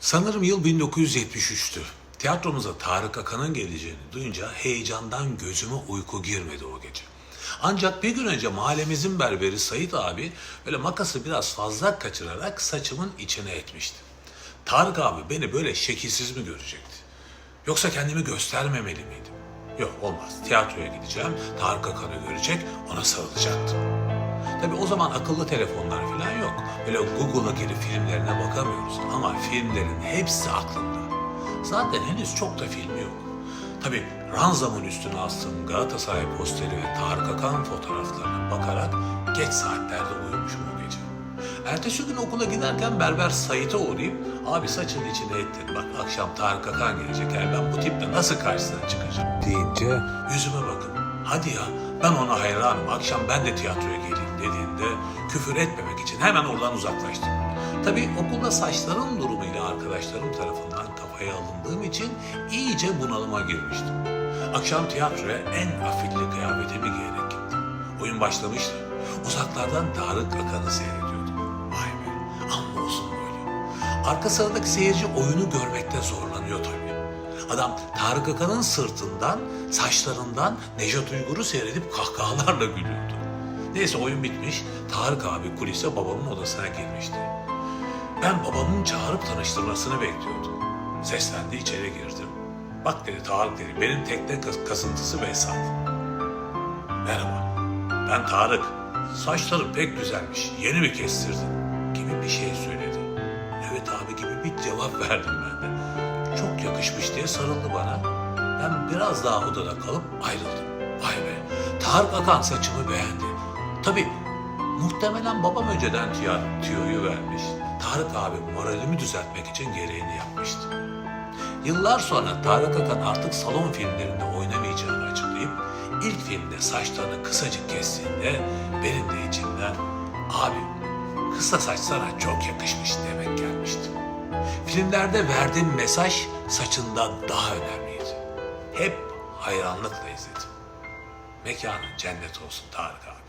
Sanırım yıl 1973'tü. Tiyatromuza Tarık Akan'ın geleceğini duyunca heyecandan gözüme uyku girmedi o gece. Ancak bir gün önce mahallemizin berberi Sait abi böyle makası biraz fazla kaçırarak saçımın içine etmişti. Tarık abi beni böyle şekilsiz mi görecekti? Yoksa kendimi göstermemeli miydim? Yok olmaz. Tiyatroya gideceğim. Tarık Akan'ı görecek, ona sarılacaktım. Tabi o zaman akıllı telefonlar falan yok. Böyle Google'a girip filmlerine bakamıyoruz. Ama filmlerin hepsi aklımda. Zaten henüz çok da filmi yok. Tabi ranzamın üstüne astığım Galatasaray posteri ve Tarık Akan fotoğraflarına bakarak geç saatlerde uyumuşum o gece. Ertesi gün okula giderken berber Sait'e uğrayıp abi saçın içine ettin bak akşam Tarık Akan gelecek yani ben bu tiple nasıl karşısına çıkacağım deyince yüzüme bakın hadi ya ben ona hayranım akşam ben de tiyatroya geleyim dediğinde küfür etmemek için hemen oradan uzaklaştım. Tabii okulda saçlarım durumuyla arkadaşlarım tarafından kafaya alındığım için iyice bunalıma girmiştim. Akşam tiyatroya en afilli kıyafetimi giyerek gittim. Oyun başlamıştı. Uzaklardan Tarık Akan'ı seyrediyordum. Vay be, amma olsun böyle. Arka sıradaki seyirci oyunu görmekte zorlanıyor tabii. Adam Tarık Akan'ın sırtından, saçlarından Nejat Uygur'u seyredip kahkahalarla gülüyordu. Neyse oyun bitmiş, Tarık abi kulise babamın odasına girmişti. Ben babamın çağırıp tanıştırmasını bekliyordum. Seslendi içeri girdim. Bak dedi Tarık dedi, benim tekne kas- kasıntısı Behzat. Merhaba, ben Tarık. Saçların pek güzelmiş, yeni mi kestirdin? Gibi bir şey söyledi. Evet abi gibi bir cevap verdim ben de. Çok yakışmış diye sarıldı bana. Ben biraz daha odada kalıp ayrıldım. Vay be, Tarık Akan saçımı beğendi. Tabii muhtemelen babam önceden tiyoyu vermiş. Tarık abi moralimi düzeltmek için gereğini yapmıştı. Yıllar sonra Tarık Akan artık salon filmlerinde oynamayacağını açıklayıp ilk filmde saçlarını kısacık kestiğinde benim de içimden abi kısa saç sana çok yakışmış demek gelmişti. Filmlerde verdiğim mesaj saçından daha önemliydi. Hep hayranlıkla izledim. Mekanın cennet olsun Tarık abi.